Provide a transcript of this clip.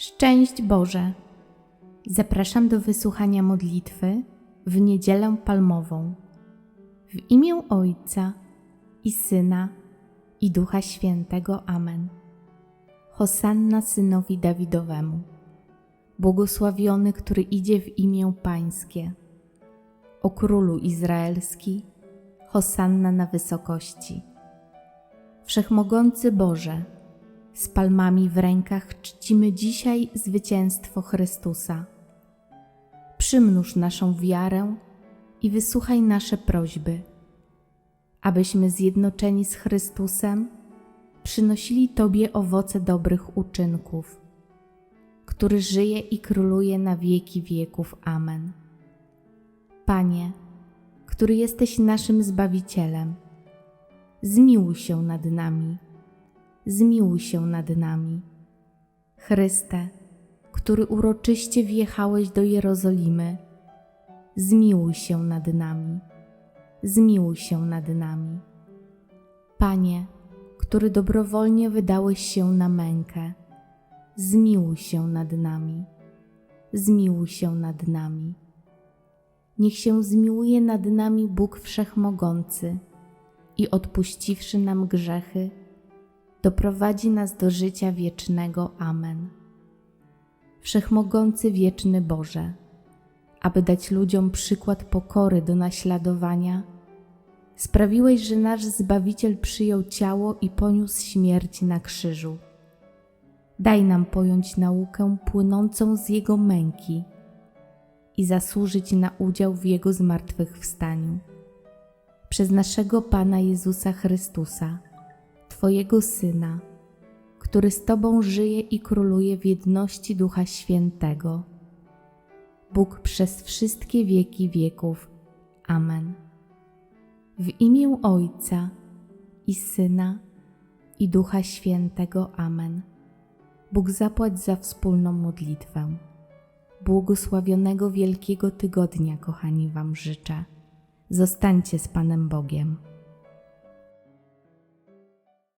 Szczęść Boże! Zapraszam do wysłuchania modlitwy w Niedzielę Palmową. W imię Ojca i Syna i Ducha Świętego. Amen. Hosanna Synowi Dawidowemu. Błogosławiony, który idzie w imię Pańskie. O Królu Izraelski, Hosanna na wysokości. Wszechmogący Boże, z palmami w rękach czcimy dzisiaj zwycięstwo Chrystusa. Przymnóż naszą wiarę i wysłuchaj nasze prośby, abyśmy zjednoczeni z Chrystusem przynosili Tobie owoce dobrych uczynków, który żyje i króluje na wieki wieków. Amen. Panie, który jesteś naszym Zbawicielem, zmiłuj się nad nami zmiłuj się nad nami. Chryste, który uroczyście wjechałeś do Jerozolimy, zmiłuj się nad nami, zmiłuj się nad nami. Panie, który dobrowolnie wydałeś się na mękę, zmiłuj się nad nami, zmiłuj się nad nami. Niech się zmiłuje nad nami Bóg Wszechmogący i odpuściwszy nam grzechy, doprowadzi nas do życia wiecznego. Amen. Wszechmogący wieczny Boże, aby dać ludziom przykład pokory do naśladowania, sprawiłeś, że nasz Zbawiciel przyjął ciało i poniósł śmierć na krzyżu. Daj nam pojąć naukę płynącą z Jego męki i zasłużyć na udział w Jego zmartwychwstaniu. Przez naszego Pana Jezusa Chrystusa, Twojego Syna, który z Tobą żyje i króluje w jedności Ducha Świętego. Bóg przez wszystkie wieki wieków. Amen. W imię Ojca i Syna i Ducha Świętego. Amen. Bóg zapłać za wspólną modlitwę. Błogosławionego Wielkiego Tygodnia, kochani Wam życzę. Zostańcie z Panem Bogiem.